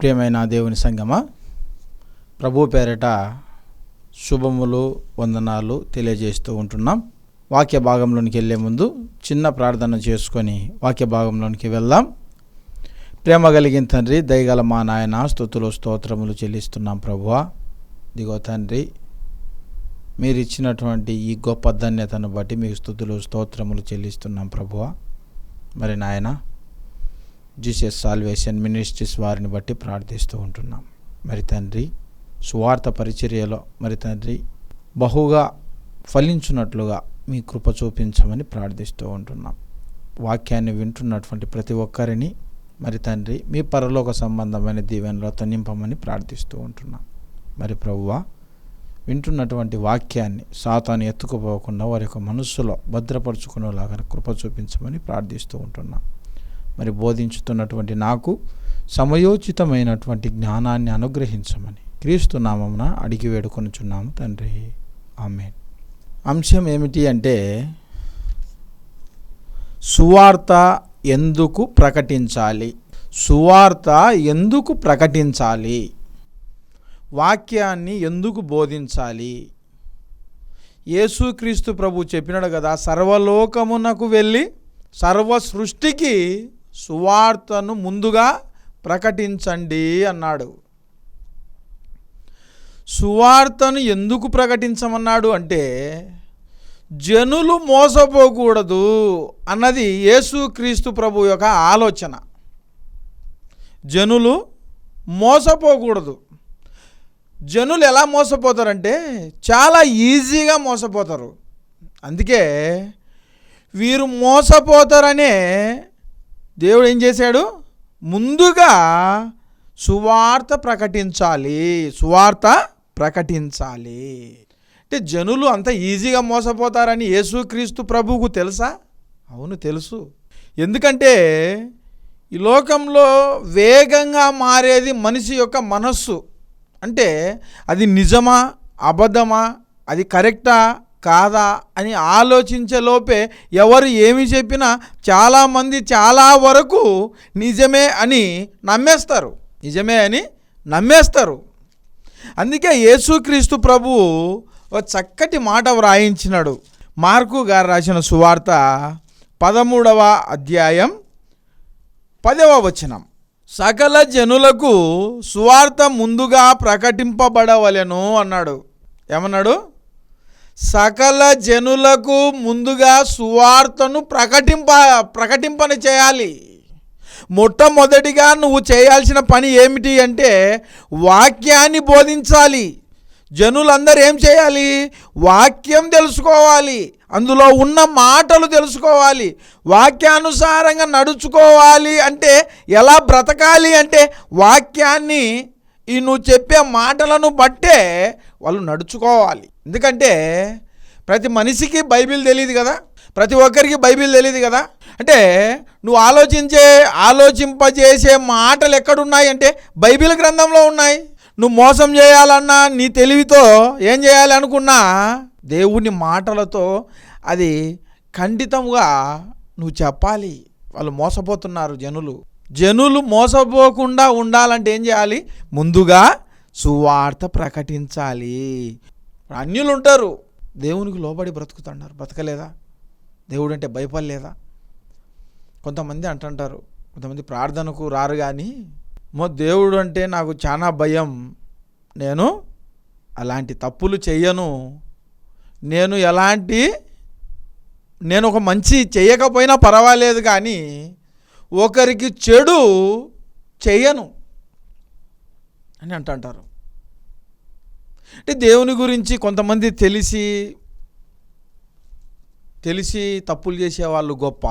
ప్రియమైన దేవుని సంగమా ప్రభు పేరిట శుభములు వందనాలు తెలియజేస్తూ ఉంటున్నాం. వాక్య భాగంలోనికి వెళ్ళే ముందు చిన్న ప్రార్థన చేసుకొని వాక్య భాగంలోనికి వెళ్దాం. ప్రేమ కలిగిన తండ్రి దయగల మా నాయన స్థుతులు స్తోత్రములు చెల్లిస్తున్నాం ప్రభువ. దిగో తండ్రి మీరు ఇచ్చినటువంటి ఈ గొప్ప ధన్యతను బట్టి మీకు స్థుతులు స్తోత్రములు చెల్లిస్తున్నాం ప్రభువ. మరి నాయనా జీసస్ సాల్వేషన్ మినిస్ట్రీస్ వారిని బట్టి ప్రార్థిస్తూ ఉంటున్నాం. మరి తండ్రి సువార్త పరిచర్యలో మరి తండ్రి బహుగా ఫలించున్నట్లుగా మీ కృప చూపించమని ప్రార్థిస్తూ ఉంటున్నాం. వాక్యాన్ని వింటున్నటువంటి ప్రతి ఒక్కరిని మరి తండ్రి మీ పరలోక సంబంధమైన దీవెనలతో నింపమని ప్రార్థిస్తూ ఉంటున్నాం. మరి ప్రభువా వింటున్నటువంటి వాక్యాన్ని సాతాను ఎత్తుకుపోకుండా వారి యొక్క మనస్సులో భద్రపరుచుకునేలాగా కృప చూపించమని ప్రార్థిస్తూ ఉంటున్నాం. మరి బోధించుతున్నటువంటి నాకు సమయోచితమైనటువంటి జ్ఞానాన్ని అనుగ్రహించమని క్రీస్తు నామమున అడిగి వేడుకొనుచున్నాము తండ్రి. ఆమె అంశం ఏమిటి అంటే సువార్త ఎందుకు ప్రకటించాలి? సువార్త ఎందుకు ప్రకటించాలి? వాక్యాన్ని ఎందుకు బోధించాలి? యేసుక్రీస్తు ప్రభు చెప్పినాడు కదా సర్వలోకమునకు వెళ్ళి సర్వ సృష్టికి సువార్తను ముందుగా ప్రకటించండి అన్నాడు. సువార్తను ఎందుకు ప్రకటించమన్నాడు అంటే జనులు మోసపోకూడదు అన్నది యేసుక్రీస్తు ప్రభు యొక్క ఆలోచన. జనులు మోసపోకూడదు. జనులు ఎలా మోసపోతారంటే చాలా ఈజీగా మోసపోతారు. అందుకే వీరు మోసపోతారనే దేవుడు ఏం చేశాడు? ముందుగా సువార్త ప్రకటించాలి. సువార్త ప్రకటించాలి. అంటే జనులు అంత ఈజీగా మోసపోతారని యేసుక్రీస్తు ప్రభువుకు తెలుసా? అవును తెలుసు. ఎందుకంటే ఈ లోకంలో వేగంగా మారేది మనిషి యొక్క మనస్సు. అంటే అది నిజమా అబద్ధమా అది కరెక్టా కాదా అని ఆలోచించేలోపే ఎవరు ఏమి చెప్పినా చాలామంది చాలా వరకు నిజమే అని నమ్మేస్తారు. నిజమే అని నమ్మేస్తారు. అందుకే యేసుక్రీస్తు ప్రభు ఒక చక్కటి మాట వ్రాయించినాడు. మార్కు గారు రాసిన సువార్త పదమూడవ అధ్యాయం పదవ వచనం. సకల జనులకు సువార్త ముందుగా ప్రకటింపబడవలెను అన్నాడు. ఏమన్నాడు? సకల జనులకు ముందుగా సువార్తను ప్రకటింప ప్రకటింపని చేయాలి. మొట్టమొదటిగా నువ్వు చేయాల్సిన పని ఏమిటి అంటే వాక్యాన్ని బోధించాలి. జనులందరూ ఏం చేయాలి? వాక్యం తెలుసుకోవాలి. అందులో ఉన్న మాటలు తెలుసుకోవాలి. వాక్యానుసారంగా నడుచుకోవాలి అంటే ఎలా బ్రతకాలి అంటే వాక్యాన్ని ఈ నువ్వు చెప్పే మాటలను బట్టే వాళ్ళు నడుచుకోవాలి. ఎందుకంటే ప్రతి మనిషికి బైబిల్ తెలియదు కదా ప్రతి ఒక్కరికి బైబిల్ తెలియదు కదా. అంటే నువ్వు ఆలోచించే ఆలోచింపజేసే మాటలు ఎక్కడున్నాయి అంటే బైబిల్ గ్రంథంలో ఉన్నాయి. నువ్వు మోసం చేయాలన్నా నీ తెలివితో ఏం చేయాలి అనుకున్నా దేవుని మాటలతో అది ఖండితంగా నువ్వు చెప్పాలి. వాళ్ళు మోసపోతున్నారు జనులు. జనులు మోసపోకుండా ఉండాలంటే ఏం చేయాలి? ముందుగా సువార్త ప్రకటించాలి. అన్యులు ఉంటారు దేవునికి లోబడి బ్రతుకుతున్నారు. బ్రతకలేదా? దేవుడు అంటే భయపడలేదా? కొంతమంది అంటుంటారు. కొంతమంది ప్రార్థనకు రారు కానీ మో దేవుడు అంటే నాకు చాలా భయం. నేను అలాంటి తప్పులు చెయ్యను. నేను ఎలాంటి నేను ఒక మంచి చేయకపోయినా పర్వాలేదు కానీ ఒకరికి చెడు చెయ్యను. అని అంటుంటారు. అంటే దేవుని గురించి కొంతమంది తెలిసి తెలిసి తప్పులు చేసేవాళ్ళు గొప్ప.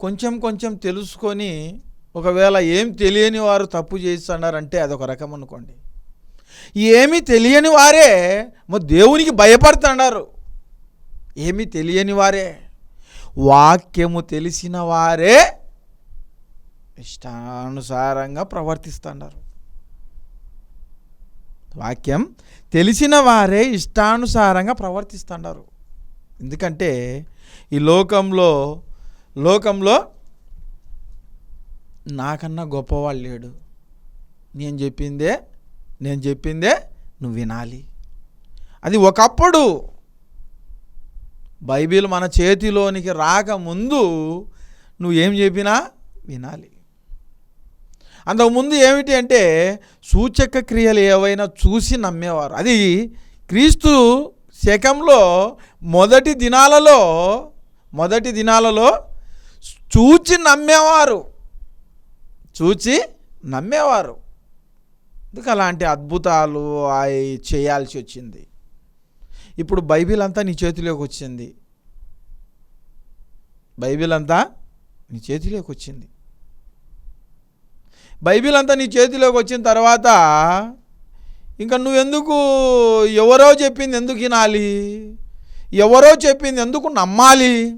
కొంచెం కొంచెం తెలుసుకొని ఒకవేళ ఏం తెలియని వారు తప్పు చేస్తున్నారంటే అదొక రకం అనుకోండి. ఏమీ తెలియని వారే మరి దేవునికి భయపడుతున్నారు. ఏమీ తెలియని వారే. వాక్యము తెలిసిన వారే ఇష్టానుసారంగా ప్రవర్తిస్తున్నారు. వాక్యం తెలిసిన వారే ఇష్టానుసారంగా ప్రవర్తిస్తున్నారు ఎందుకంటే ఈ లోకంలో లోకంలో నాకన్నా గొప్పవాళ్ళు లేడు. నేను చెప్పిందే నేను చెప్పిందే నువ్వు వినాలి. అది ఒకప్పుడు బైబిల్ మన చేతిలోనికి రాకముందు నువ్వేం చెప్పినా వినాలి. అంతకుముందు ఏమిటి అంటే సూచక క్రియలు ఏవైనా చూసి నమ్మేవారు. అది క్రీస్తు శకంలో మొదటి దినాలలో మొదటి దినాలలో చూచి నమ్మేవారు. చూచి నమ్మేవారు. ఎందుకు అలాంటి అద్భుతాలు అవి చేయాల్సి వచ్చింది? ఇప్పుడు బైబిల్ అంతా నీ చేతిలోకి వచ్చింది. బైబిల్ అంతా నీ చేతిలోకి వచ్చింది. బైబిల్ అంతా నీ చేతిలోకి వచ్చిన తర్వాత ఇంకా నువ్వెందుకు ఎవరో చెప్పింది ఎందుకు వినాలి? ఎవరో చెప్పింది ఎందుకు నమ్మాలి?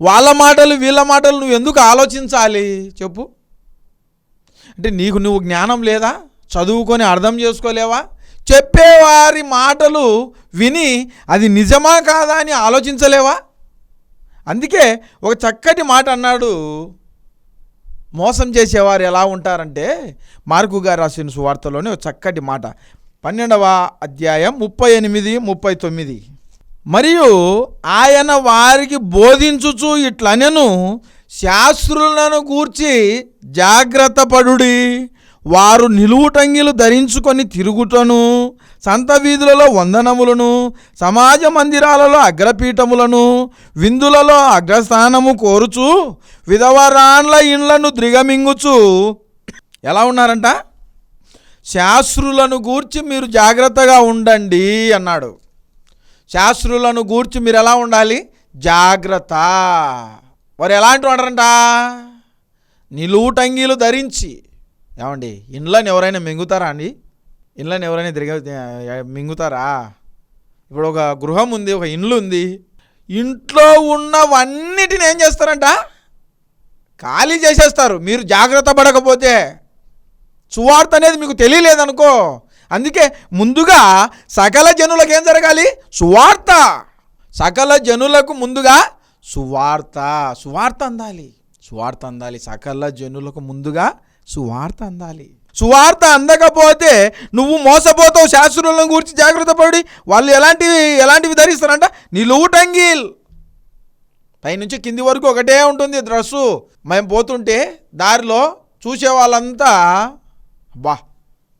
వాళ్ళ మాటలు వీళ్ళ మాటలు నువ్వు ఎందుకు ఆలోచించాలి? చెప్పు. అంటే నీకు నువ్వు జ్ఞానం లేదా? చదువుకొని అర్థం చేసుకోలేవా? చెప్పేవారి మాటలు విని అది నిజమా కాదా అని ఆలోచించలేవా? అందుకే ఒక చక్కటి మాట అన్నాడు మోసం చేసేవారు ఎలా ఉంటారంటే మార్కు గారు రాసిన సువార్తలోనే ఒక చక్కటి మాట. పన్నెండవ అధ్యాయం ముప్పై ఎనిమిది ముప్పై తొమ్మిది. మరియు ఆయన వారికి బోధించుచు ఇట్లనెను శాస్త్రులను గూర్చి జాగ్రత్త పడుడి వారు నిలువుటంగిలు ధరించుకొని తిరుగుటను సంత వీధులలో వందనములను సమాజ మందిరాలలో అగ్రపీఠములను విందులలో అగ్రస్థానము కోరుచు విధవరాన్ల ఇండ్లను ద్రిగమింగుచు ఎలా ఉన్నారంట? శాస్త్రులను గూర్చి మీరు జాగ్రత్తగా ఉండండి అన్నాడు. శాస్త్రులను గూర్చి మీరు ఎలా ఉండాలి? జాగ్రత్త. వారు ఎలాంటి వాడరంట నిలువుటంగీలు ధరించి. ఏమండి ఇండ్లను ఎవరైనా మింగుతారా అండి? ఇండ్లను ఎవరైనా తిరిగి మింగుతారా? ఇప్పుడు ఒక గృహం ఉంది ఒక ఇండ్లు ఉంది. ఇంట్లో ఉన్నవన్నిటిని ఏం చేస్తారంట? ఖాళీ చేసేస్తారు. మీరు జాగ్రత్త పడకపోతే సువార్త అనేది మీకు తెలియలేదనుకో. అందుకే ముందుగా సకల జనులకు ఏం జరగాలి? సువార్త. సకల జనులకు ముందుగా సువార్త. సువార్త అందాలి. సువార్త అందాలి. సకల జనులకు ముందుగా సువార్త అందాలి. సువార్త అందకపోతే నువ్వు మోసపోతావు. శాస్త్రులను గురించి జాగ్రత్త పడి వాళ్ళు ఎలాంటివి ఎలాంటివి ధరిస్తారంట? నిలువుటంగీల్. పైనుంచి కింది వరకు ఒకటే ఉంటుంది డ్రెస్సు. మేము పోతుంటే దారిలో చూసే వాళ్ళంతా బా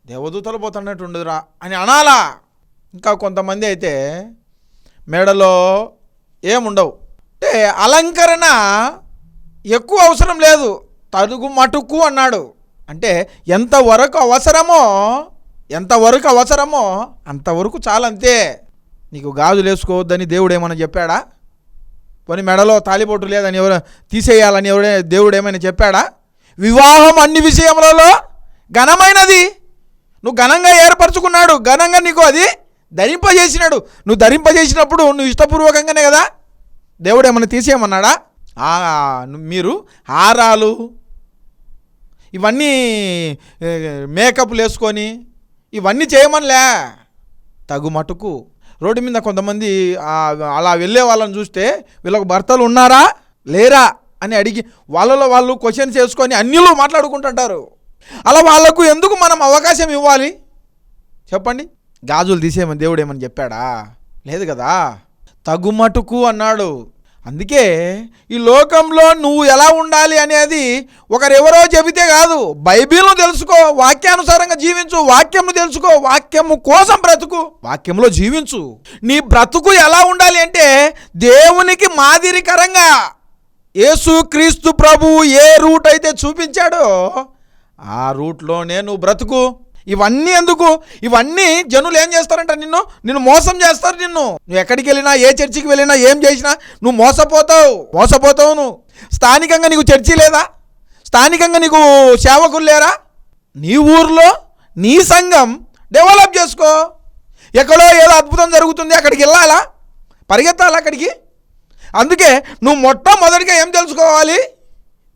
దేవదూతలు పోతున్నట్టు ఉండదురా అని అనాలా. ఇంకా కొంతమంది అయితే మెడలో ఏముండవు. అంటే అలంకరణ ఎక్కువ అవసరం లేదు. తరుగు మటుకు అన్నాడు. అంటే ఎంతవరకు అవసరమో ఎంతవరకు అవసరమో అంతవరకు చాలంతే. నీకు గాజులు వేసుకోవద్దని దేవుడు ఏమైనా చెప్పాడా? పోనీ మెడలో తాలిబొట్టు లేదని ఎవరు తీసేయాలని ఎవరే దేవుడు ఏమైనా చెప్పాడా? వివాహం అన్ని విషయములలో ఘనమైనది. నువ్వు ఘనంగా ఏర్పరచుకున్నాడు ఘనంగా నీకు అది ధరింపజేసినాడు. నువ్వు ధరింపజేసినప్పుడు నువ్వు ఇష్టపూర్వకంగానే కదా? దేవుడు ఏమైనా తీసేయమన్నాడా మీరు హారాలు ఇవన్నీ మేకప్లు వేసుకొని ఇవన్నీ చేయమనిలే. తగు మటుకు. రోడ్డు మీద కొంతమంది అలా వెళ్ళే వాళ్ళని చూస్తే వీళ్ళకు భర్తలు ఉన్నారా? లేరా? అని అడిగి వాళ్ళలో వాళ్ళు క్వశ్చన్స్ చేసుకొని అన్నిలు మాట్లాడుకుంటుంటారు. అలా వాళ్ళకు ఎందుకు మనం అవకాశం ఇవ్వాలి? చెప్పండి. గాజులు తీసేయమని దేవుడు ఏమని చెప్పాడా? లేదు కదా. తగుమటుకు అన్నాడు. అందుకే ఈ లోకంలో నువ్వు ఎలా ఉండాలి అనేది ఒకరెవరో చెబితే కాదు. బైబిల్ను తెలుసుకో వాక్యానుసారంగా జీవించు వాక్యంను తెలుసుకో వాక్యము కోసం బ్రతుకు వాక్యంలో జీవించు. నీ బ్రతుకు ఎలా ఉండాలి అంటే దేవునికి మాదిరికరంగా యేసు క్రీస్తు ప్రభు ఏ రూట్ అయితే చూపించాడో ఆ రూట్లోనే నువ్వు బ్రతుకు. ఇవన్నీ ఎందుకు? ఇవన్నీ జనులు ఏం చేస్తారంట నిన్ను? నిన్ను మోసం చేస్తారు నిన్ను. నువ్వు ఎక్కడికి వెళ్ళినా ఏ చర్చికి వెళ్ళినా ఏం చేసినా నువ్వు మోసపోతావు. మోసపోతావు నువ్వు. స్థానికంగా నీకు చర్చి లేదా? స్థానికంగా నీకు సేవకులు లేరా? నీ ఊర్లో నీ సంఘం డెవలప్ చేసుకో. ఎక్కడో ఏదో అద్భుతం జరుగుతుంది అక్కడికి వెళ్ళాలా? పరిగెత్తాలా అక్కడికి? అందుకే నువ్వు మొట్టమొదటిగా ఏం తెలుసుకోవాలి?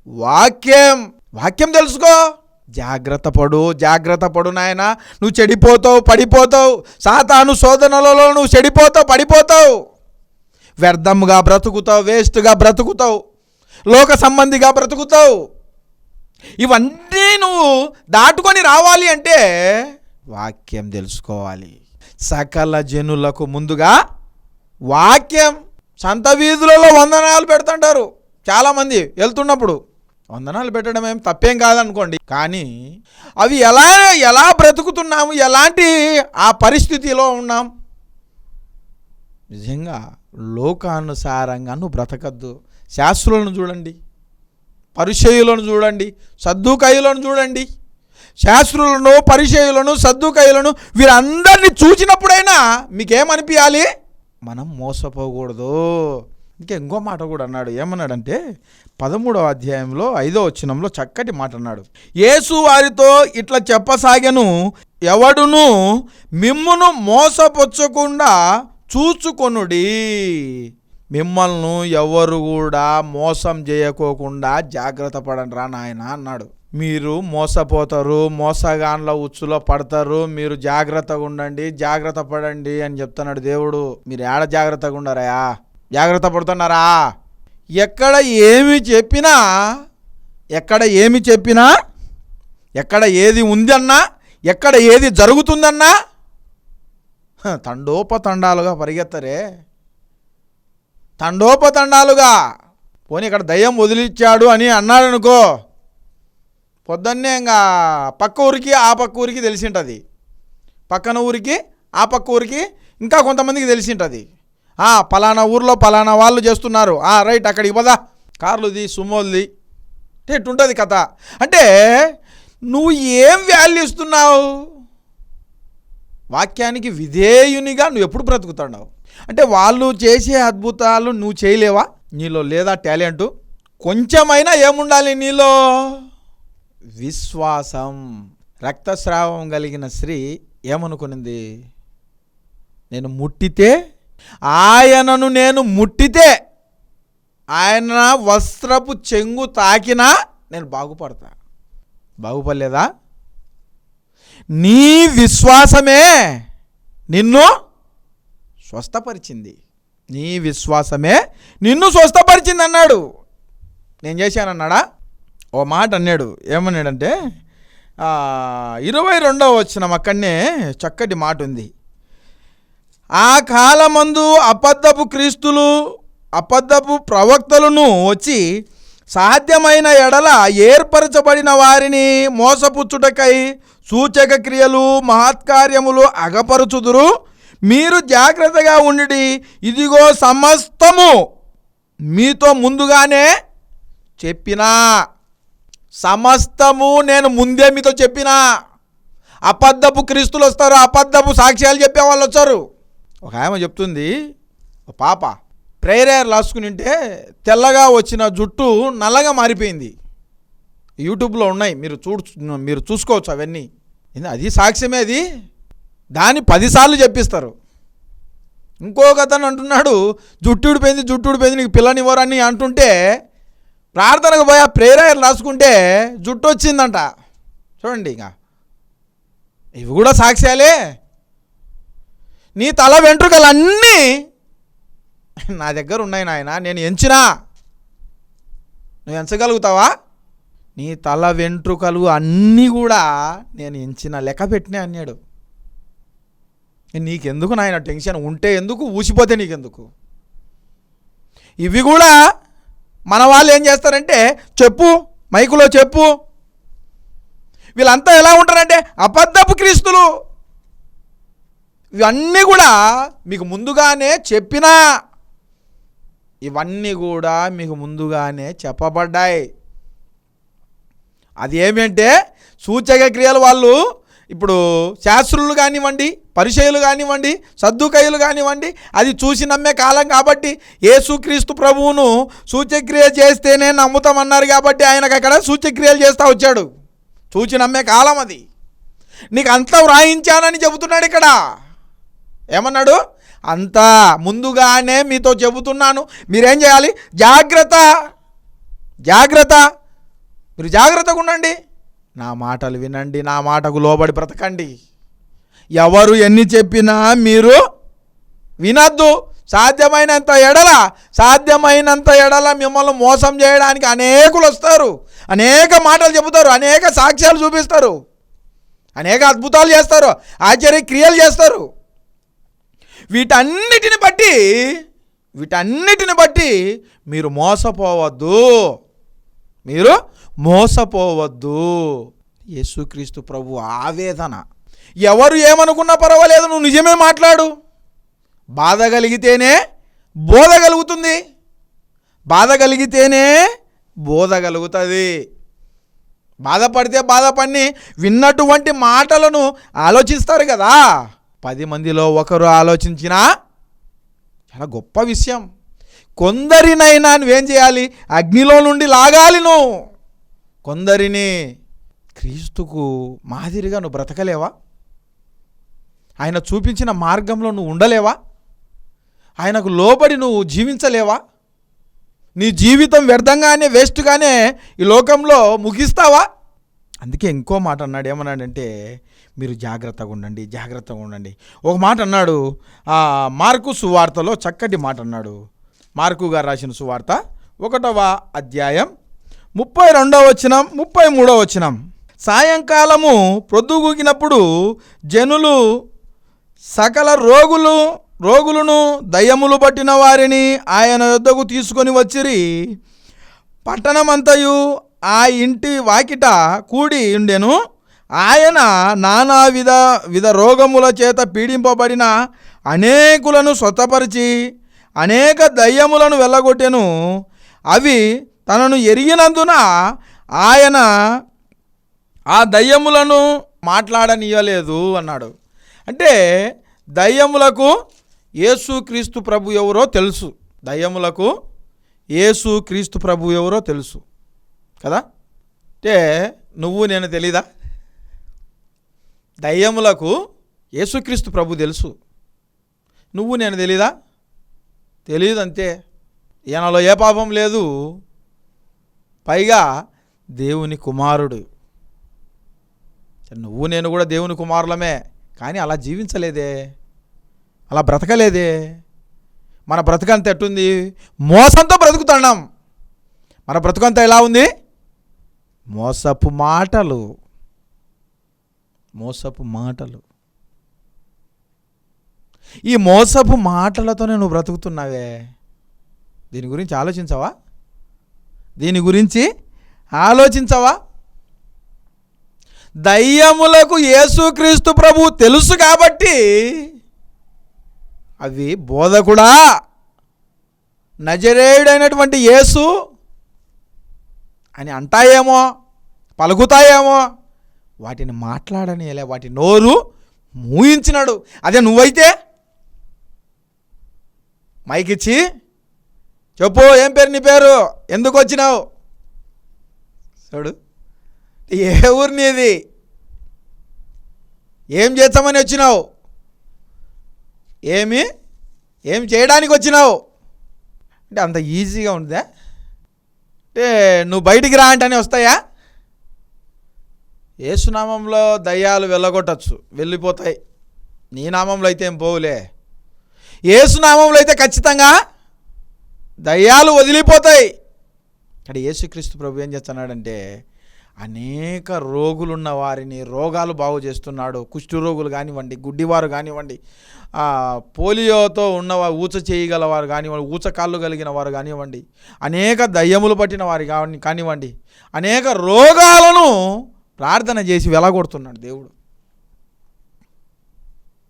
వాక్యం. వాక్యం తెలుసుకో. జాగ్రత్త పడు జాగ్రత్త పడు నాయన. నువ్వు చెడిపోతావు పడిపోతావు. సాతాను శోధనలలో నువ్వు చెడిపోతావు పడిపోతావు. వ్యర్థంగా బ్రతుకుతావు వేస్ట్గా బ్రతుకుతావు. లోక సంబంధిగా బ్రతుకుతావు. ఇవన్నీ నువ్వు దాటుకొని రావాలి అంటే వాక్యం తెలుసుకోవాలి. సకల జనులకు ముందుగా వాక్యం. సంత వీధులలో వందనాలు పెడుతుంటారు. చాలామంది వెళ్తున్నప్పుడు. వందనాలు పెట్టడం ఏం తప్పేం కాదనుకోండి. కానీ అవి ఎలా ఎలా బ్రతుకుతున్నాము ఎలాంటి ఆ పరిస్థితిలో ఉన్నాం? నిజంగా లోకానుసారంగా నువ్వు బ్రతకద్దు. శాస్త్రులను చూడండి. పరిచయులను చూడండి. సద్దుకయులను చూడండి. శాస్త్రులను పరిచయులను సద్దుకయులను వీరందరినీ చూసినప్పుడైనా మీకేమనిపించాలి మనం మోసపోకూడదు. ఇంకా ఇంకో మాట కూడా అన్నాడు. ఏమన్నాడంటే పదమూడవ అధ్యాయంలో ఐదో వచ్చినంలో చక్కటి మాట అన్నాడు. యేసు వారితో ఇట్లా చెప్పసాగను ఎవడును మిమ్మును మోసపొచ్చకుండా చూచుకొనుడి. మిమ్మల్ని ఎవరు కూడా మోసం చేయకోకుండా జాగ్రత్త పడండి రా నాయన అన్నాడు. మీరు మోసపోతారు మోసగాన్ల ఉచ్చులో పడతారు మీరు జాగ్రత్తగా ఉండండి జాగ్రత్త పడండి అని చెప్తున్నాడు దేవుడు. మీరు ఏడ జాగ్రత్తగా ఉండరాయా జాగ్రత్త పడుతున్నారా? ఎక్కడ ఏమి చెప్పినా ఎక్కడ ఏమి చెప్పినా ఎక్కడ ఏది ఉందన్నా ఎక్కడ ఏది జరుగుతుందన్నా తండోపతండాలుగా పరిగెత్తరే. తండోపతండాలుగా. పోనీ ఇక్కడ దయ్యం వదిలిచ్చాడు అని అన్నాడనుకో పొద్దున్నే ఇంకా పక్క ఊరికి ఆ పక్క ఊరికి తెలిసింటుంది. పక్కన ఊరికి ఆ పక్క ఊరికి ఇంకా కొంతమందికి తెలిసింటుంది. పలానా ఊర్లో పలానా వాళ్ళు చేస్తున్నారు. ఆ రైట్ అక్కడికి పదా. కార్లుది సుమోల్ది. అంటే ఎట్టుంటుంది కథ. అంటే నువ్వు ఏం వాల్యూ ఇస్తున్నావు? వాక్యానికి విధేయునిగా నువ్వు ఎప్పుడు బ్రతుకుతున్నావు? అంటే వాళ్ళు చేసే అద్భుతాలు నువ్వు చేయలేవా? నీలో లేదా టాలెంటు? కొంచెమైనా ఏముండాలి నీలో? విశ్వాసం. రక్తస్రావం కలిగిన స్త్రీ ఏమనుకునింది? నేను ముట్టితే ఆయనను నేను ముట్టితే ఆయన వస్త్రపు చెంగు తాకినా నేను బాగుపడతా. బాగుపడలేదా? నీ విశ్వాసమే నిన్ను స్వస్థపరిచింది. నీ విశ్వాసమే నిన్ను స్వస్థపరిచింది అన్నాడు నేను చేశానన్నాడా? ఓ మాట అన్నాడు. ఏమన్నాడంటే ఇరవై రెండవ వచ్చిన అక్కడనే చక్కటి మాట ఉంది ఆ కాలమందు అబద్ధపు క్రీస్తులు అబద్ధపు ప్రవక్తలను వచ్చి సాధ్యమైన ఎడల ఏర్పరచబడిన వారిని మోసపుచ్చుటకై సూచక క్రియలు మహత్కార్యములు అగపరుచుదురు. మీరు జాగ్రత్తగా ఉండి ఇదిగో సమస్తము మీతో ముందుగానే చెప్పినా. సమస్తము నేను ముందే మీతో చెప్పినా. అబద్ధపు క్రీస్తులు వస్తారు అబద్ధపు సాక్ష్యాలు చెప్పే వాళ్ళు వచ్చారు ఒక ఆమె చెప్తుంది ఒక పాప ప్రేయర్ రాసుకుని ఉంటే తెల్లగా వచ్చిన జుట్టు నల్లగా మారిపోయింది. యూట్యూబ్లో ఉన్నాయి మీరు చూడు మీరు చూసుకోవచ్చు అవన్నీ. ఏంది, అది సాక్ష్యమే అది? దాన్ని పదిసార్లు చెప్పిస్తారు. ఇంకొక అతను అంటున్నాడు జుట్టుడిపోయింది జుట్టుడిపోయింది జుట్టు పిల్లనివ్వరు నీకు పిల్లనివ్వరని అంటుంటే ప్రార్థనకు పోయి ఆ ప్రేయర్ రాసుకుంటే జుట్టు వచ్చిందంట. చూడండి ఇంకా. ఇవి కూడా సాక్ష్యాలే. నీ తల వెంట్రుకలన్నీ నా దగ్గర ఉన్నాయి నాయన నేను ఎంచినా. నువ్వు ఎంచగలుగుతావా? నీ తల వెంట్రుకలు అన్నీ కూడా నేను ఎంచిన లెక్క పెట్టినా అన్నాడు. నీకెందుకు నాయన టెన్షన్? ఉంటే ఎందుకు ఊసిపోతే నీకెందుకు? ఇవి కూడా మన వాళ్ళు ఏం చేస్తారంటే చెప్పు మైకులో చెప్పు. వీళ్ళంతా ఎలా ఉంటారంటే అబద్ధపు క్రీస్తులు. ఇవన్నీ కూడా మీకు ముందుగానే చెప్పినా. ఇవన్నీ కూడా మీకు ముందుగానే చెప్పబడ్డాయి. అది ఏమంటే సూచక క్రియలు వాళ్ళు ఇప్పుడు శాస్త్రులు కానివ్వండి పరిచయులు కానివ్వండి సర్దుకయులు కానివ్వండి అది చూసి నమ్మే కాలం కాబట్టి యేసుక్రీస్తు ప్రభువును సూచక్రియ చేస్తేనే నమ్ముతామన్నారు కాబట్టి ఆయనకు అక్కడ సూచక్రియలు చేస్తూ వచ్చాడు. చూచి నమ్మే కాలం అది. నీకు అంతా వ్రాయించానని చెబుతున్నాడు ఇక్కడ. ఏమన్నాడు? అంతా ముందుగానే మీతో చెబుతున్నాను. మీరేం చేయాలి? జాగ్రత్త. జాగ్రత్త. మీరు జాగ్రత్తగా ఉండండి. నా మాటలు వినండి. నా మాటకు లోబడి బ్రతకండి. ఎవరు ఎన్ని చెప్పినా మీరు వినద్దు. సాధ్యమైనంత ఎడల సాధ్యమైనంత ఎడల మిమ్మల్ని మోసం చేయడానికి అనేకులు వస్తారు. అనేక మాటలు చెబుతారు. అనేక సాక్ష్యాలు చూపిస్తారు. అనేక అద్భుతాలు చేస్తారు. ఆశ్చర్య క్రియలు చేస్తారు. వీటన్నిటిని బట్టి వీటన్నిటిని బట్టి మీరు మోసపోవద్దు. మీరు మోసపోవద్దు. యేసుక్రీస్తు ప్రభు ఆవేదన. ఎవరు ఏమనుకున్నా పర్వాలేదు నువ్వు నిజమే మాట్లాడు. బాధ కలిగితేనే బోధ కలుగుతుంది. బాధ కలిగితేనే బోధ కలుగుతుంది. బాధపడితే బాధపడి విన్నటువంటి మాటలను ఆలోచిస్తారు కదా. పది మందిలో ఒకరు ఆలోచించినా చాలా గొప్ప విషయం. కొందరినైనా నువ్వేం చేయాలి? అగ్నిలో నుండి లాగాలి నువ్వు. కొందరిని క్రీస్తుకు మాదిరిగా నువ్వు బ్రతకలేవా? ఆయన చూపించిన మార్గంలో నువ్వు ఉండలేవా? ఆయనకు లోబడి నువ్వు జీవించలేవా? నీ జీవితం వ్యర్థంగానే వేస్ట్గానే ఈ లోకంలో ముగిస్తావా? అందుకే ఇంకో మాట అన్నాడు ఏమన్నాడంటే మీరు జాగ్రత్తగా ఉండండి జాగ్రత్తగా ఉండండి. ఒక మాట అన్నాడు మార్కు సువార్తలో చక్కటి మాట అన్నాడు. మార్కు గారు రాసిన సువార్త ఒకటవ అధ్యాయం ముప్పై రెండవ వచనం ముప్పై మూడవ వచనం. సాయంకాలము ప్రొద్దుగూకినప్పుడు జనులు సకల రోగులు రోగులను దయ్యములు పట్టిన వారిని ఆయన యొద్దకు తీసుకొని వచ్చిరి. పట్టణమంతయు ఆ ఇంటి వాకిట కూడి ఉండెను. ఆయన నానా విధ విధ రోగముల చేత పీడింపబడిన అనేకులను స్వతపరిచి అనేక దయ్యములను వెళ్ళగొట్టెను. అవి తనను ఎరిగినందున ఆయన ఆ దయ్యములను మాట్లాడనీయలేదు అన్నాడు. అంటే దయ్యములకు యేసుక్రీస్తు ప్రభు ఎవరో తెలుసు. దయ్యములకు యేసు క్రీస్తు ప్రభు ఎవరో తెలుసు. కదా? అంటే నువ్వు నేను తెలీదా? దయ్యములకు యేసుక్రీస్తు ప్రభు తెలుసు. నువ్వు నేను తెలీదా? తెలియదు అంతే ఈయనలో ఏ పాపం లేదు. పైగా దేవుని కుమారుడు. నువ్వు నేను కూడా దేవుని కుమారులమే. కానీ అలా జీవించలేదే. అలా బ్రతకలేదే. మన బ్రతకంత ఎట్టుంది? మోసంతో బ్రతుకుతున్నాం. మన బ్రతుకంత ఎలా ఉంది? మోసపు మాటలు మోసపు మాటలు. ఈ మోసపు మాటలతోనే నువ్వు బ్రతుకుతున్నావే. దీని గురించి ఆలోచించవా? దీని గురించి ఆలోచించవా? దయ్యములకు యేసుక్రీస్తు ప్రభు తెలుసు కాబట్టి అవి బోధకుడా. నజరేయుడైనటువంటి యేసు అని అంటాయేమో. పలుకుతాయేమో? వాటిని మాట్లాడని ఎలా వాటి నోరు మూయించినాడు. అదే నువ్వైతే? మైకిచ్చి చెప్పు ఏం పేరు నీ పేరు? ఎందుకు వచ్చినావు? చూడు ఏ ఊరు నీది? ఏం చేస్తామని వచ్చినావు? ఏమి? ఏం చేయడానికి వచ్చినావు? అంటే అంత ఈజీగా ఉంటుందా అంటే నువ్వు బయటికి రా అంటేనే వస్తాయా? ఏసునామంలో దయ్యాలు వెళ్ళగొట్టచ్చు వెళ్ళిపోతాయి. నీ నామంలో అయితే ఏం పోవులే. ఏసునామంలో అయితే ఖచ్చితంగా దయ్యాలు వదిలిపోతాయి. ఇక్కడ యేసుక్రీస్తు ప్రభు ఏం చేస్తున్నాడంటే అనేక రోగులున్న వారిని రోగాలు బాగు చేస్తున్నాడు. కుష్ఠు రోగులు కానివ్వండి గుడ్డివారు కానివ్వండి పోలియోతో ఉన్నవారు ఊచ చేయగలవారు కానివ్వండి ఊచ కాళ్ళు కలిగిన వారు కానివ్వండి అనేక దయ్యములు పట్టిన వారు కానివ్వండి అనేక రోగాలను ప్రార్థన చేసి వెలగొడుతున్నాడు దేవుడు.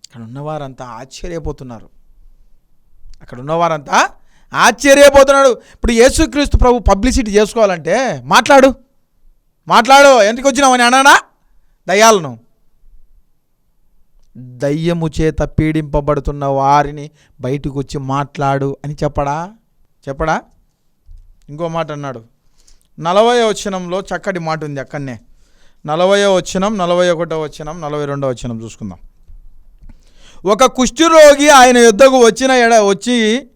అక్కడ ఉన్నవారంతా ఆశ్చర్యపోతున్నారు. అక్కడ ఉన్నవారంతా ఆశ్చర్యపోతున్నాడు. ఇప్పుడు యేసుక్రీస్తు ప్రభు పబ్లిసిటీ చేసుకోవాలంటే మాట్లాడు. మాట్లాడు. ఎందుకు వచ్చినావని అన్నాడా? దయ్యాలను. దయ్యము చేత పీడింపబడుతున్న వారిని బయటకు వచ్చి మాట్లాడు అని చెప్పడా? చెప్పడా? ఇంకో మాట అన్నాడు. నలభై వచనంలో చక్కటి మాట ఉంది అక్కడనే. నలభై వచనం నలభై ఒకటో వచనం నలభై రెండో వచనం చూసుకుందాం. ఒక కుష్ఠరోగి ఆయన యుద్ధకు వచ్చిన ఎడ వచ్చి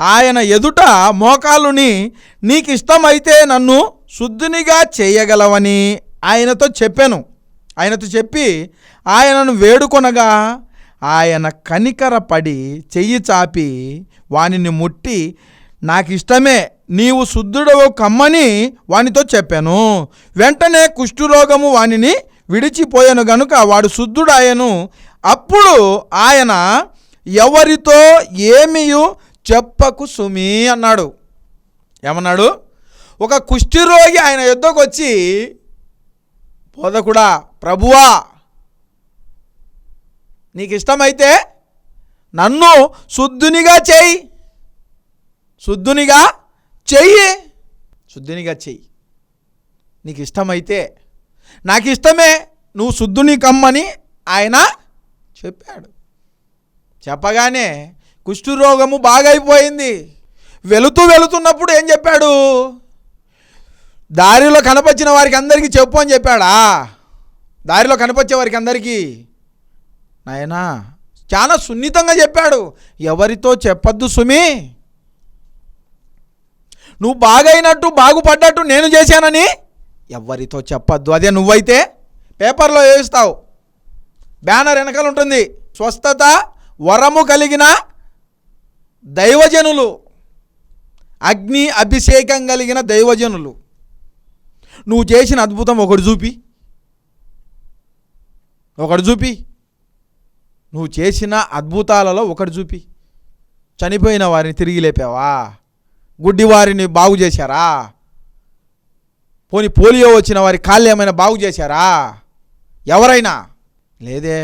ఆయన ఎదుట మోకాలుని నీకు ఇష్టమైతే నన్ను శుద్ధునిగా చేయగలవని ఆయనతో చెప్పాను. ఆయనతో చెప్పి ఆయనను వేడుకొనగా ఆయన కనికరపడి చెయ్యి చాపి వానిని ముట్టి నాకు ఇష్టమే నీవు శుద్ధుడవు కమ్మని వానితో చెప్పాను. వెంటనే కుష్ఠురోగము వానిని విడిచిపోయాను గనుక వాడు శుద్ధుడాయను అప్పుడు ఆయన ఎవరితో ఏమియు చెప్పకు సుమి అన్నాడు. ఏమన్నాడు? ఒక కుష్ఠిరోగి ఆయన యుద్ధకు వచ్చి బోధకుడా ప్రభువా నీకు ఇష్టమైతే నన్ను శుద్ధునిగా చేయి. శుద్ధునిగా చెయ్యి. శుద్ధినిగా చెయ్యి. నీకు ఇష్టమైతే నాకు ఇష్టమే నువ్వు శుద్ధుని కమ్మని ఆయన చెప్పాడు. చెప్పగానే కుష్ఠురోగము బాగైపోయింది. వెళుతూ వెళుతున్నప్పుడు ఏం చెప్పాడు? దారిలో కనపచ్చిన వారికి అందరికీ చెప్పు అని చెప్పాడా? దారిలో కనపచ్చే వారికి అందరికీ? నాయనా చాలా సున్నితంగా చెప్పాడు. ఎవరితో చెప్పద్దు సుమి. నువ్వు బాగైనట్టు బాగుపడ్డట్టు నేను చేశానని? ఎవరితో చెప్పద్దు. అదే నువ్వైతే పేపర్లో వేయిస్తావు. బ్యానర్ వెనకాల ఉంటుంది. స్వస్థత వరము కలిగిన దైవజనులు. అగ్ని అభిషేకం కలిగిన దైవజనులు. నువ్వు చేసిన అద్భుతం ఒకటి చూపి. ఒకటి చూపి. నువ్వు చేసిన అద్భుతాలలో ఒకటి చూపి. చనిపోయిన వారిని తిరిగి లేపావా? గుడ్డివారిని బాగు చేశారా? పోని పోలియో వచ్చిన వారి కాళ్ళు ఏమైనా బాగు చేశారా? ఎవరైనా? లేదే.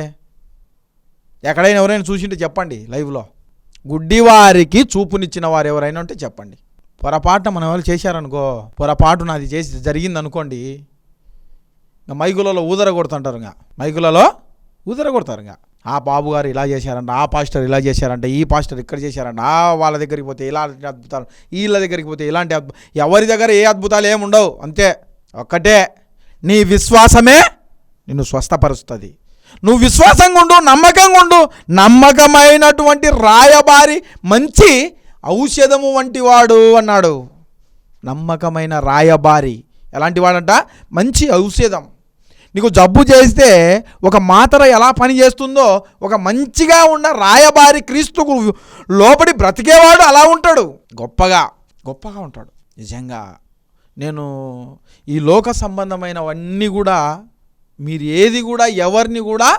ఎక్కడైనా ఎవరైనా చూసింటే చెప్పండి లైవ్లో. గుడ్డివారికి చూపునిచ్చిన వారు ఎవరైనా ఉంటే చెప్పండి. పొరపాటున మనం ఎవరు చేశారనుకో పొరపాటు నాది చేసి జరిగింది అనుకోండి ఇంకా మైకులలో ఊదర కొడుతుంటారు ఇంకా మైకులలో ఊదర కొడతారు ఇంకా ఆ బాబు గారు ఇలా చేశారంట ఆ పాస్టర్ ఇలా చేశారంట ఈ పాస్టర్ ఇక్కడ చేశారంట ఆ వాళ్ళ దగ్గరికి పోతే ఇలాంటి అద్భుతాలు వీళ్ళ దగ్గరికి పోతే ఇలాంటి అద్భుత ఎవరి దగ్గర ఏ అద్భుతాలు ఏమి ఉండవు అంతే. ఒక్కటే నీ విశ్వాసమే నిన్ను స్వస్థపరుస్తుంది. నువ్వు విశ్వాసంగా ఉండు నమ్మకంగా ఉండు నమ్మకమైనటువంటి రాయబారి మంచి ఔషధము వంటి వాడు అన్నాడు. నమ్మకమైన రాయబారి ఎలాంటి వాడంట? మంచి ఔషధం. నీకు జబ్బు చేస్తే ఒక మాత్ర ఎలా పని చేస్తుందో ఒక మంచిగా ఉన్న రాయబారి క్రీస్తుకు లోబడి బ్రతికేవాడు అలా ఉంటాడు. గొప్పగా గొప్పగా ఉంటాడు. నిజంగా నేను ఈ లోక సంబంధమైనవన్నీ కూడా మీరు ఏది కూడా ఎవరిని కూడా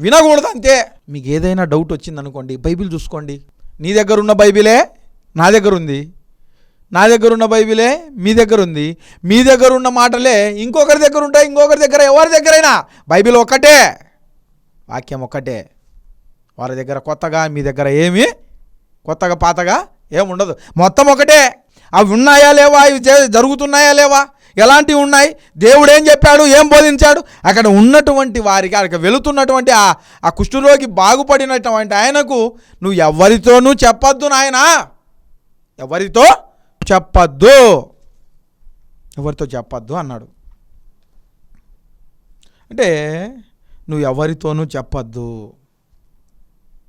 వినకూడదు అంతే మీకు ఏదైనా డౌట్ వచ్చిందనుకోండి బైబిల్ చూసుకోండి. నీ దగ్గర ఉన్న బైబిలే నా దగ్గర ఉంది. నా దగ్గర ఉన్న బైబిలే మీ దగ్గర ఉంది. మీ దగ్గర ఉన్న మాటలే ఇంకొకరి దగ్గర ఉంటాయి ఇంకొకరి దగ్గర ఎవరి దగ్గరైనా? బైబిల్ ఒక్కటే. వాక్యం ఒక్కటే. వారి దగ్గర కొత్తగా మీ దగ్గర ఏమి కొత్తగా పాతగా ఏముండదు మొత్తం ఒకటే. అవి ఉన్నాయా లేవా? అవి జరుగుతున్నాయా లేవా? ఎలాంటివి ఉన్నాయి? దేవుడు ఏం చెప్పాడు? ఏం బోధించాడు? అక్కడ ఉన్నటువంటి వారికి అక్కడ వెళుతున్నటువంటి ఆ ఆ కుష్ఠరోగి బాగుపడినటువంటి ఆయనకు నువ్వు ఎవరితోనూ చెప్పొద్దు నాయనా. ఎవరితో చెప్పద్దు. ఎవరితో చెప్పద్దు అన్నాడు. అంటే నువ్వు ఎవరితోనూ చెప్పద్దు.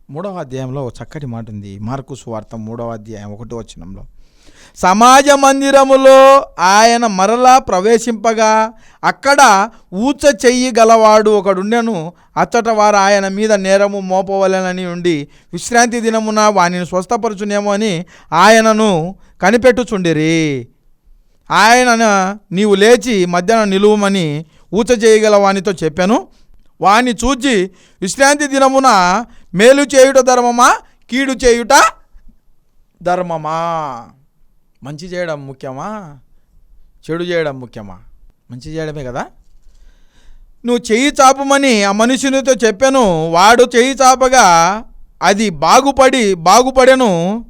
మూడవ అధ్యాయంలో చక్కటి మాట ఉంది. మార్కు సువార్త మూడవ అధ్యాయం ఒకటో వచనంలో. సమాజ మందిరములో ఆయన మరలా ప్రవేశింపగా అక్కడ ఊచ చెయ్యి గలవాడు ఒకడుండెను. అచ్చట వారు ఆయన మీద నేరము మోపవలెనని ఉండి విశ్రాంతి దినమున వానిని స్వస్థపరచునేమో అని ఆయనను కనిపెట్టుచుండిరి. ఆయన నీవు లేచి మధ్యాహ్నం నిలువమని ఊచ చేయగల వానితో చెప్పాను. వాని చూచి విశ్రాంతి దినమున మేలు చేయుట ధర్మమా కీడు చేయుట ధర్మమా? మంచి చేయడం ముఖ్యమా? చెడు చేయడం ముఖ్యమా? మంచి చేయడమే కదా? నువ్వు చెయ్యి చాపమని ఆ మనుషునితో చెప్పాను. వాడు చెయ్యి చాపగా అది బాగుపడి బాగుపడెను.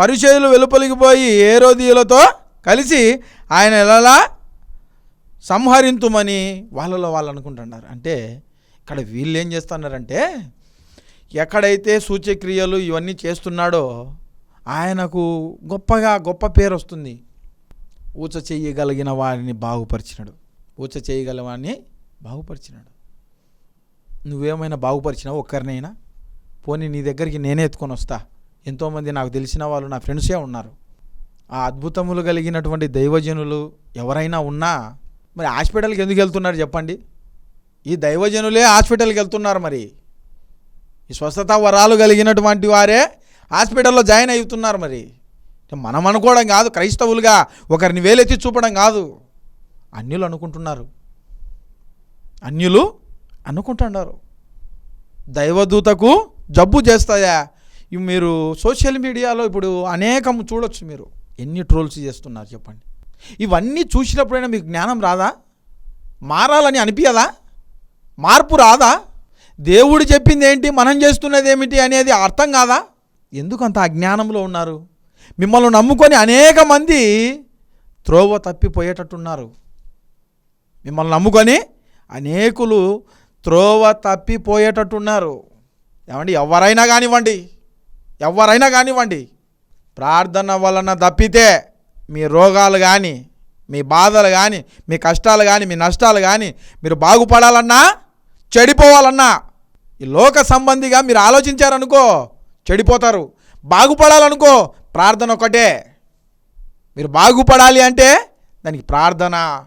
పరిచయులు వెలుపలికిపోయి ఏరోదీయులతో కలిసి ఆయన ఎలా సంహరింతుమని వాళ్ళలో వాళ్ళు అనుకుంటున్నారు. అంటే ఇక్కడ వీళ్ళు ఏం చేస్తున్నారంటే ఎక్కడైతే సూచ్యక్రియలు ఇవన్నీ చేస్తున్నాడో ఆయనకు గొప్పగా గొప్ప పేరు వస్తుంది ఊచ చేయగలిగిన వారిని బాగుపరిచినాడు. ఊచ చేయగల వాడిని బాగుపరిచినాడు. నువ్వేమైనా బాగుపరిచినావు ఒక్కరినైనా? పోనీ నీ దగ్గరికి నేనే ఎత్తుకొని వస్తా. ఎంతోమంది నాకు తెలిసిన వాళ్ళు నా ఫ్రెండ్సే ఉన్నారు. ఆ అద్భుతములు కలిగినటువంటి దైవజనులు ఎవరైనా ఉన్నా మరి హాస్పిటల్కి ఎందుకు వెళ్తున్నారు చెప్పండి? ఈ దైవజనులే హాస్పిటల్కి వెళ్తున్నారు మరి. ఈ స్వస్థత వరాలు కలిగినటువంటి వారే హాస్పిటల్లో జాయిన్ అవుతున్నారు మరి. మనం అనుకోవడం కాదు క్రైస్తవులుగా ఒకరిని వేలెత్తి చూపడం కాదు. అన్యులు అనుకుంటున్నారు. అన్యులు అనుకుంటున్నారు. దైవదూతకు జబ్బు చేస్తాయా? మీరు సోషల్ మీడియాలో ఇప్పుడు అనేకం చూడొచ్చు మీరు. ఎన్ని ట్రోల్స్ చేస్తున్నారు చెప్పండి. ఇవన్నీ చూసినప్పుడైనా మీకు జ్ఞానం రాదా? మారాలని అనిపించదా మార్పు రాదా? దేవుడు చెప్పింది ఏంటి? మనం చేస్తున్నది ఏమిటి అనేది అర్థం కాదా? ఎందుకు అంత అజ్ఞానంలో ఉన్నారు? మిమ్మల్ని నమ్ముకొని అనేక మంది త్రోవ తప్పిపోయేటట్టున్నారు. మిమ్మల్ని నమ్ముకొని అనేకులు త్రోవ తప్పిపోయేటట్టున్నారు. ఏమండి? ఎవరైనా కానివ్వండి. ఎవరైనా కానివ్వండి. ప్రార్థన వలన తప్పితే మీ రోగాలు కానీ మీ బాధలు కానీ మీ కష్టాలు కానీ మీ నష్టాలు కానీ మీరు బాగుపడాలన్నా చెడిపోవాలన్నా ఈ లోక సంబంధిగా మీరు ఆలోచించారనుకో చెడిపోతారు. బాగుపడాలనుకో ప్రార్థన ఒకటే మీరు బాగుపడాలి అంటే దానికి ప్రార్థన.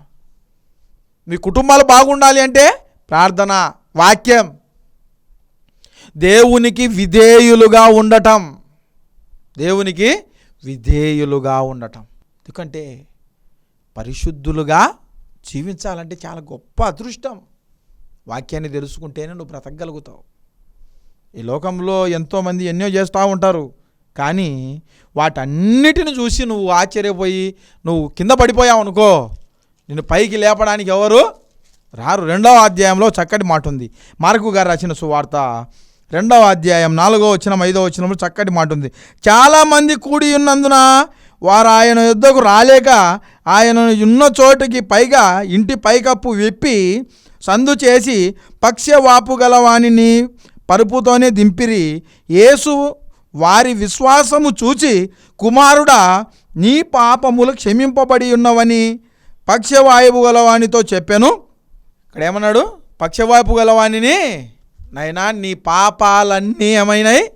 మీ కుటుంబాలు బాగుండాలి అంటే ప్రార్థన వాక్యం. దేవునికి విధేయులుగా ఉండటం. దేవునికి విధేయులుగా ఉండటం. ఎందుకంటే పరిశుద్ధులుగా జీవించాలంటే చాలా గొప్ప అదృష్టం. వాక్యాన్ని తెలుసుకుంటేనే నువ్వు బ్రతకగలుగుతావు. ఈ లోకంలో ఎంతోమంది ఎన్నో చేస్తూ ఉంటారు. కానీ వాటన్నిటిని చూసి నువ్వు ఆశ్చర్యపోయి నువ్వు కింద పడిపోయావు అనుకో నిన్ను పైకి లేపడానికి ఎవరు రారు. రెండవ అధ్యాయంలో చక్కటి మాట ఉంది. మార్కు గారు రాసిన సువార్త రెండవ అధ్యాయం నాలుగో వచ్చిన ఐదో వచ్చినప్పుడు చక్కటి మాట ఉంది. చాలామంది కూడి ఉన్నందున వారు ఆయన యుద్ధకు రాలేక ఆయన ఉన్న చోటుకి పైగా ఇంటి పైకప్పు విప్పి సందు చేసి పక్షవాపు గల వానిని పరుపుతోనే దింపిరి. యేసు వారి విశ్వాసము చూచి కుమారుడా నీ పాపములు క్షమింపబడి ఉన్నవని పక్షవాయువు గలవానితో చెప్పాను. ఇక్కడ ఏమన్నాడు పక్షవాయుపు గలవానిని నైనా నీ పాపాలన్నీ ఏమైనాయి?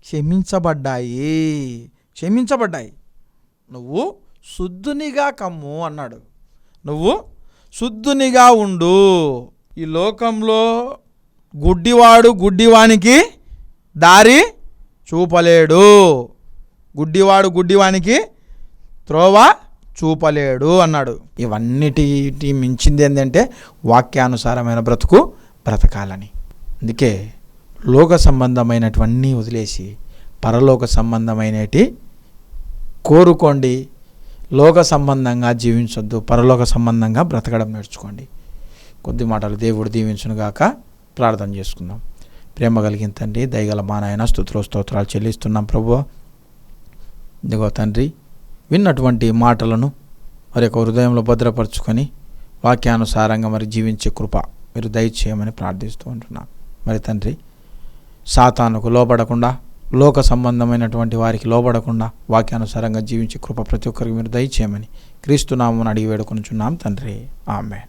క్షమించబడ్డాయి. క్షమించబడ్డాయి. నువ్వు శుద్ధునిగా కమ్ము అన్నాడు. నువ్వు శుద్ధునిగా ఉండు. ఈ లోకంలో గుడ్డివాడు గుడ్డివానికి దారి చూపలేడు. గుడ్డివాడు గుడ్డివానికి త్రోవ చూపలేడు అన్నాడు. ఇవన్నిటి మించింది ఏంటంటే వాక్యానుసారమైన బ్రతుకు బ్రతకాలని. అందుకే లోక సంబంధమైనటువన్నీ వదిలేసి పరలోక సంబంధమైనటి కోరుకోండి. లోక సంబంధంగా జీవించొద్దు పరలోక సంబంధంగా బ్రతకడం నేర్చుకోండి. కొద్ది మాటలు దేవుడు దీవించునుగాక. ప్రార్థన చేసుకుందాం. ప్రేమ కలిగిన తండ్రి దయగల మా నాయన స్థుతులు స్తోత్రాలు చెల్లిస్తున్నాం ప్రభు. ఇదిగో తండ్రి విన్నటువంటి మాటలను మరి యొక్క హృదయంలో భద్రపరుచుకొని వాక్యానుసారంగా మరి జీవించే కృప మీరు దయచేయమని ప్రార్థిస్తూ ఉంటున్నాం. మరి తండ్రి సాతానుకు లోబడకుండా లోక సంబంధమైనటువంటి వారికి లోబడకుండా వాక్యానుసారంగా జీవించే కృప ప్రతి ఒక్కరికి మీరు దయచేయమని క్రీస్తునామని అడిగి వేడుకొనుచున్నాం తండ్రి. ఆమె